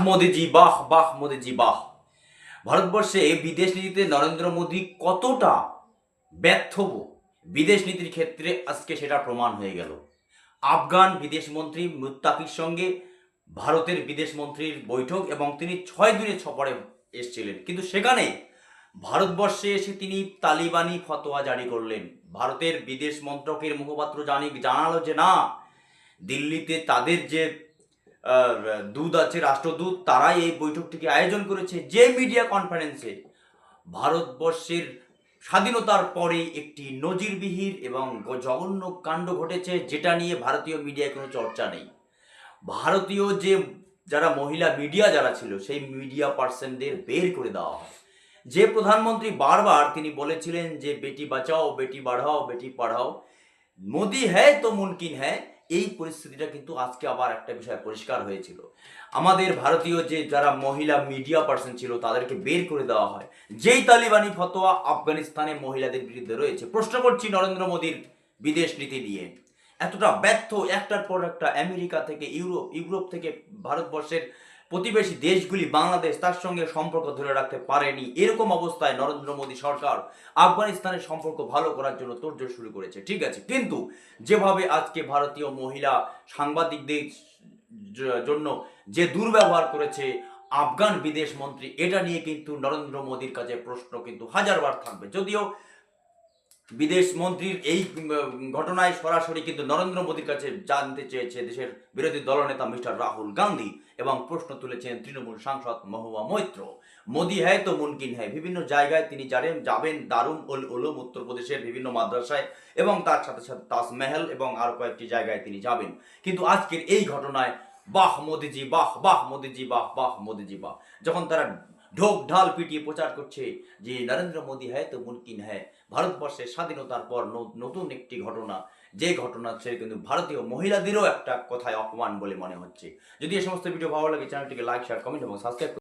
মোদিজি, বাহ বাহ, মোদিজি, বাহ। ভারতবর্ষে বিদেশ নীতিতে নরেন্দ্র মোদী কতটা ব্যর্থ বিদেশ নীতির ক্ষেত্রে আজকে সেটা প্রমাণ হয়ে গেল। আফগান বিদেশ মন্ত্রী মুত্তাকির সঙ্গে ভারতের বিদেশ মন্ত্রীর বৈঠক এবং তিনি ছয় দিনের সফরে এসেছিলেন। কিন্তু সেখানে ভারতবর্ষে এসে তিনি তালিবানি ফতোয়া জারি করলেন। ভারতের বিদেশ মন্ত্রকের মুখপাত্র জানি জানালো যে না, দিল্লিতে তাদের যে দূত আছে, রাষ্ট্রদূত, তারাই এই বৈঠকটিকে আয়োজন করেছে যে মিডিয়া কনফারেন্সে। ভারতবর্ষের স্বাধীনতার পরে একটি নজিরবিহীন এবং জঘন্য কাণ্ড ঘটেছে, যেটা নিয়ে ভারতীয় মিডিয়ায় কোনো চর্চা নেই। ভারতীয় যে যারা মহিলা মিডিয়া যারা ছিল, সেই মিডিয়া পার্সনদের বের করে দেওয়া হয়। যে প্রধানমন্ত্রী বারবার তিনি বলেছিলেন যে, বেটি বাঁচাও, বেটি বাড়াও, বেটি পড়াও। মোদি হ্যায় তো মুমকিন হ্যায়। এই পরিস্থিতিটা কিন্তু আজকে আবার একটা বিষয় পরিষ্কার হয়েছিল। আমাদের ভারতীয় যে যারা মহিলা মিডিয়া পার্সন ছিল, তাদেরকে বের করে দেওয়া হয়। যেই তালিবানি ফতোয়া আফগানিস্তানে মহিলাদের বিরুদ্ধে রয়েছে, প্রশ্ন করছি নরেন্দ্র মোদীর বিদেশ নীতি নিয়ে। এতটা ব্যর্থ একটার পর একটা আমেরিকা থেকে ইউরোপ ইউরোপ থেকে ভারতবর্ষের প্রতিবেশী দেশগুলি বাংলাদেশ তার সঙ্গে সম্পর্ক ধরে রাখতে পারেনি। এরকম অবস্থায় নরেন্দ্র মোদী সরকার আফগানিস্তানের সম্পর্ক ভালো করার জন্য তোড়জোড় শুরু করেছে। ঠিক আছে, কিন্তু যেভাবে আজকে ভারতীয় মহিলা সাংবাদিকদের জন্য যে দুর্ব্যবহার করেছে আফগান বিদেশ মন্ত্রী, এটা নিয়ে কিন্তু নরেন্দ্র মোদীর কাছে প্রশ্ন কিন্তু হাজারবার থাকবে। যদিও বিদেশ মন্ত্রীর এই ঘটনায় সরাসরি কিন্তু নরেন্দ্র মোদীর কাছে জানতে চেয়েছে দেশের বিরোধী দলনেতা মিস্টার রাহুল গান্ধী এবং প্রশ্ন তুলেছেন তৃণমূল সাংসদ মহুয়া মৈত্র। মোদি হ্যায় তো মুমকিন হ্যায়, বিভিন্ন জায়গায় তিনি যাবেন যাবেন দারুণ উল উলুম উত্তরপ্রদেশের বিভিন্ন মাদ্রাসায় এবং তার সাথে সাথে তাজমহল এবং আরও কয়েকটি জায়গায় তিনি যাবেন। কিন্তু আজকের এই ঘটনায়, বাহ মোদিজি, বাহ বাহ মোদিজি, বাহ বাহ মোদিজি, বাহ। যখন তারা ঢোক ঢাল পিটিয়ে প্রচার করছে যে নরেন্দ্র মোদী হ্যাঁ তো মুমকিন হ্যায়। ভারতবর্ষের স্বাধীনতার পর নতুন একটি ঘটনা, যে ঘটনা সে কিন্তু ভারতীয় মহিলাদেরও একটা কথায় অপমান বলে মনে হচ্ছে। যদি এই সমস্ত ভিডিও ভালো লাগে, চ্যানেলটিকে লাইক শেয়ার কমেন্ট এবং সাবস্ক্রাইব